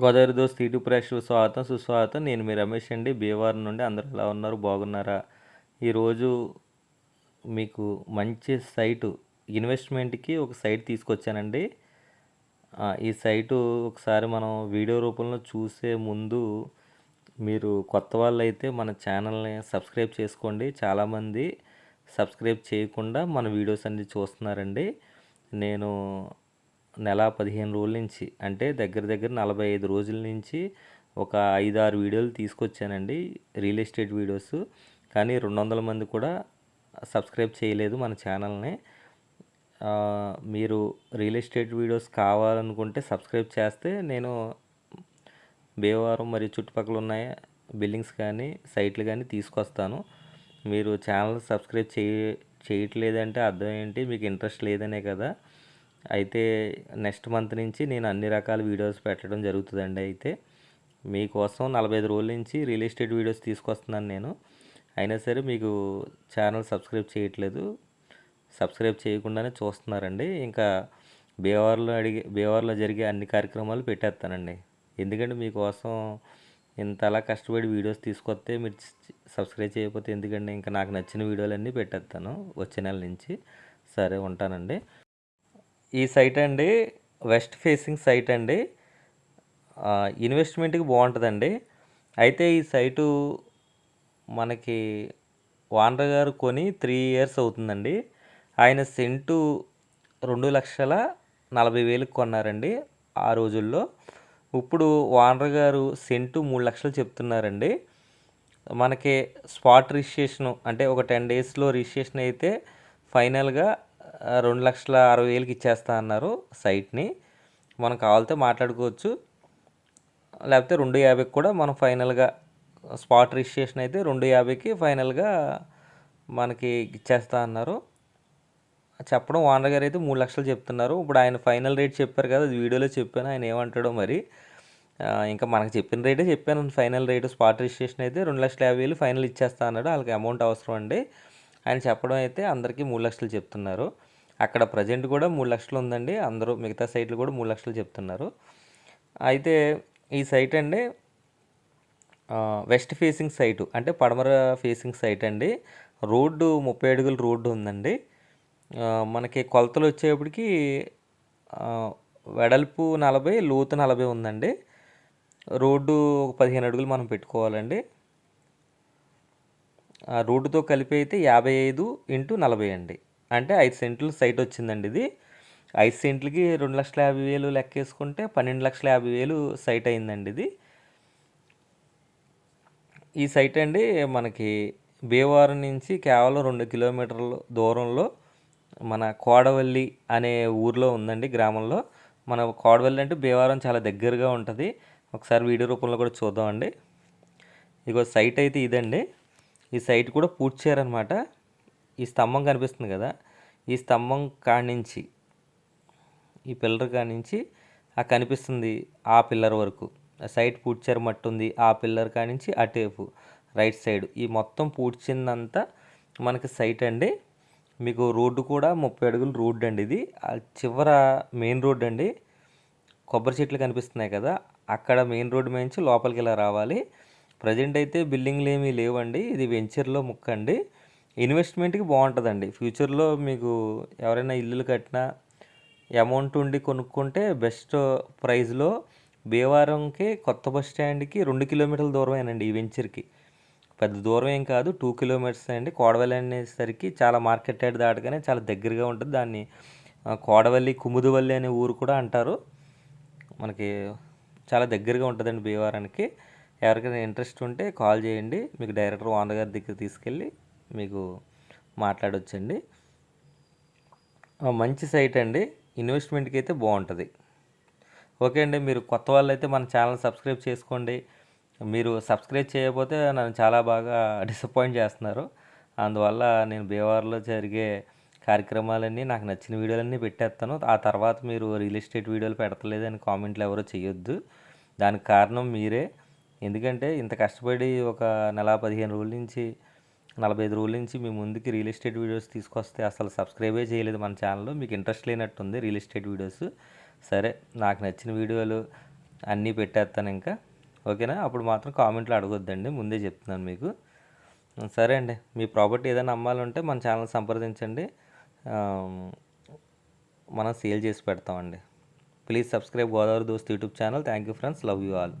Godavari those యూట్యూ ప్రేక్షకులకు స్వాగతం సుస్వాగతం. నేను మీ రమేష్ అండి. భీమవరం నుండి అందరూ ఎలా ఉన్నారు? బాగున్నారా? ఈరోజు మీకు మంచి సైటు ఇన్వెస్ట్మెంట్కి ఒక సైట్ తీసుకొచ్చానండి. ఈ సైటు ఒకసారి మనం వీడియో రూపంలో చూసే ముందు మీరు కొత్త వాళ్ళు అయితే మన ఛానల్ని సబ్స్క్రైబ్ చేసుకోండి. చాలామంది సబ్స్క్రైబ్ చేయకుండా మన వీడియోస్ అన్ని చూస్తున్నారండి. నేను నెల పదిహేను రోజుల నుంచి అంటే దగ్గర దగ్గర నలభై ఐదు రోజుల నుంచి ఒక ఐదు ఆరు వీడియోలు తీసుకొచ్చానండి రియల్ ఎస్టేట్ వీడియోస్. కానీ రెండు వందల మంది కూడా సబ్స్క్రైబ్ చేయలేదు మన ఛానల్ని. మీరు రియల్ ఎస్టేట్ వీడియోస్ కావాలనుకుంటే సబ్స్క్రైబ్ చేస్తే నేను భీమవరం మరియు చుట్టుపక్కల ఉన్న బిల్డింగ్స్ కానీ సైట్లు కానీ తీసుకొస్తాను. మీరు ఛానల్ సబ్స్క్రైబ్ చేయ చేయట్లేదంటే అర్థం ఏంటి? మీకు ఇంట్రెస్ట్ లేదనే కదా. అయితే నెక్స్ట్ మంత్ నుంచి నేను అన్ని రకాల వీడియోస్ పెట్టడం జరుగుతుందండి. అయితే మీకోసం నలభై ఐదు రోజుల నుంచి రియల్ ఎస్టేట్ వీడియోస్ తీసుకొస్తున్నాను నేను. అయినా సరే మీకు ఛానల్ సబ్స్క్రైబ్ చేయట్లేదు. సబ్స్క్రైబ్ చేయకుండానే చూస్తున్నారండి. ఇంకా బీహార్లో అడిగే బీహార్లో జరిగే అన్ని కార్యక్రమాలు పెట్టేస్తానండి. ఎందుకంటే మీకోసం ఇంతలా కష్టపడి వీడియోస్ తీసుకొస్తే మీరు సబ్స్క్రైబ్ చేయకపోతే ఎందుకంటే ఇంకా నాకు నచ్చిన వీడియోలన్నీ పెట్టేస్తాను. వచ్చే నెల నుంచి సరే ఉంటానండి. ఈ సైట్ అండి వెస్ట్ ఫేసింగ్ సైట్ అండి. ఇన్వెస్ట్మెంట్కి బాగుంటుందండి. అయితే ఈ సైటు మనకి వానర్ గారు కొని త్రీ ఇయర్స్ అవుతుందండి. ఆయన సెంటు రెండు లక్షల నలభై వేలకు కొన్నారండి ఆ రోజుల్లో. ఇప్పుడు వానర్ గారు సెంటు మూడు లక్షలు చెప్తున్నారండి. మనకి స్పాట్ రిజిస్ట్రేషన్ అంటే ఒక టెన్ డేస్లో రిజిస్ట్రేషన్ అయితే ఫైనల్గా రెండు లక్షల అరవై వేలకి ఇచ్చేస్తా అన్నారు సైట్ని. మనం కావాలితే మాట్లాడుకోవచ్చు. లేకపోతే రెండు యాభైకి కూడా మనం ఫైనల్గా స్పాట్ రిజిస్ట్రేషన్ అయితే రెండు యాభైకి ఫైనల్గా మనకి ఇచ్చేస్తా అన్నారు. చెప్పడం ఓనర్ గారు అయితే మూడు లక్షలు చెప్తున్నారు. ఇప్పుడు ఆయన ఫైనల్ రేట్ చెప్పారు కదా అది వీడియోలో చెప్పాను. ఆయన ఏమంటాడో మరి. ఇంకా మనకు చెప్పిన రేటే చెప్పాను. ఫైనల్ రేటు స్పాట్ రిజిస్ట్రేషన్ అయితే రెండు లక్షల యాభై వేలు ఫైనల్ ఇచ్చేస్తా అన్నాడు. వాళ్ళకి అమౌంట్ అవసరం అండి. ఆయన చెప్పడం అయితే అందరికీ మూడు లక్షలు చెప్తున్నారు. అక్కడ ప్రజెంట్ కూడా మూడు లక్షలు ఉందండి. అందరూ మిగతా సైట్లు కూడా మూడు లక్షలు చెప్తున్నారు. అయితే ఈ సైట్ అండి వెస్ట్ ఫేసింగ్ సైటు అంటే పడమర ఫేసింగ్ సైట్ అండి. రోడ్డు ముప్పై అడుగుల రోడ్డు ఉందండి. మనకి కొలతలు వచ్చేప్పటికి వెడల్పు నలభై లోతు నలభై ఉందండి. రోడ్డు ఒక పదిహేను అడుగులు మనం పెట్టుకోవాలండి. ఆ రోడ్డుతో కలిపి అయితే యాభై ఐదు ఇంటూ నలభై అండి. అంటే ఐదు సెంట్లు సైట్ వచ్చిందండి ఇది. ఐదు సెంట్లకి రెండు లక్షల యాభై వేలు లెక్కేసుకుంటే పన్నెండు లక్షల యాభై వేలు సైట్ అయిందండి ఇది. ఈ సైట్ అండి మనకి భీమవరం నుంచి కేవలం రెండు కిలోమీటర్ల దూరంలో మన కోడవల్లి అనే ఊర్లో ఉందండి గ్రామంలో. మన కోడవల్లి అంటే భీమవరం చాలా దగ్గరగా ఉంటుంది. ఒకసారి వీడియో రూపంలో కూడా చూద్దామండి. ఇగో సైట్ అయితే ఇదండి. ఈ సైట్ కూడా పూర్తి చేయారనమాట. ఈ స్తంభం కనిపిస్తుంది కదా ఈ స్తంభం కాడి నుంచి ఈ పిల్లర్ కాడి నుంచి ఆ కనిపిస్తుంది ఆ పిల్లర్ వరకు. ఆ సైడ్ పూడ్చారు మట్టి ఉంది ఆ పిల్లర్ కాడి నుంచి అటేపు రైట్ సైడ్. ఈ మొత్తం పూడ్చిందంతా మనకి సైట్ అండి. మీకు రోడ్డు కూడా ముప్పై అడుగులు రోడ్డు అండి ఇది. చివర మెయిన్ రోడ్ అండి. కొబ్బరి చెట్లు కనిపిస్తున్నాయి కదా అక్కడ మెయిన్ రోడ్డు నుంచి లోపలికి ఇలా రావాలి. ప్రజెంట్ అయితే బిల్డింగ్లు ఏమీ లేవండి. ఇది వెంచర్లో ముక్క అండి. ఇన్వెస్ట్మెంట్కి బాగుంటుందండి. ఫ్యూచర్లో మీకు ఎవరైనా ఇల్లులు కట్టినా అమౌంట్ ఉండి కొనుక్కుంటే బెస్ట్ ప్రైస్లో భీమవరంకి కొత్త బస్ స్టాండ్కి రెండు కిలోమీటర్ల దూరమేనండి ఈ వెంచర్కి. పెద్ద దూరం ఏం కాదు టూ కిలోమీటర్స్ అండి. కోడవల్లి అనేసరికి చాలా మార్కెట్ యార్డ్ దాటగానే చాలా దగ్గరగా ఉంటుంది. దాన్ని కోడవల్లి కుముదువల్లి అనే ఊరు కూడా అంటారు. మనకి చాలా దగ్గరగా ఉంటుందండి భీమవరానికి. ఎవరికైనా ఇంట్రెస్ట్ ఉంటే కాల్ చేయండి. మీకు డైరెక్టర్ ఓనర్ గారి దగ్గర తీసుకెళ్ళి మీకు మాట్లాడొచ్చండి. మంచి సైట్ అండి. ఇన్వెస్ట్మెంట్కి అయితే బాగుంటుంది. ఓకే అండి మీరు కొత్త వాళ్ళు అయితే మన ఛానల్ సబ్స్క్రైబ్ చేసుకోండి. మీరు సబ్స్క్రైబ్ చేయకపోతే నన్ను చాలా బాగా డిసప్పాయింట్ చేస్తున్నారు. అందువల్ల నేను బీహార్లో జరిగే కార్యక్రమాలన్నీ నాకు నచ్చిన వీడియోలన్నీ పెట్టేస్తాను. ఆ తర్వాత మీరు రియల్ ఎస్టేట్ వీడియోలు పెడతలేదు అని కామెంట్లు ఎవరో చేయొద్దు దానికి కారణం మీరే. ఎందుకంటే ఇంత కష్టపడి ఒక నెల పదిహేను రోజుల నుంచి నలభై ఐదు రోజుల నుంచి మీ ముందుకి రియల్ ఎస్టేట్ వీడియోస్ తీసుకొస్తే అసలు సబ్స్క్రైబే చేయలేదు మన ఛానల్లో. మీకు ఇంట్రెస్ట్ లేనట్టుంది రియల్ ఎస్టేట్ వీడియోస్. సరే నాకు నచ్చిన వీడియోలు అన్నీ పెట్టేస్తాను ఇంకా. ఓకేనా? అప్పుడు మాత్రం కామెంట్లో అడగొద్దండి ముందే చెప్తున్నాను మీకు. సరే అండి మీ ప్రాపర్టీ ఏదైనా అమ్మాలంటే మన ఛానల్ సంప్రదించండి. మనం సేల్ చేసి పెడతామండి. Please subscribe Godavari Dost YouTube channel. Thank you friends. Love you all.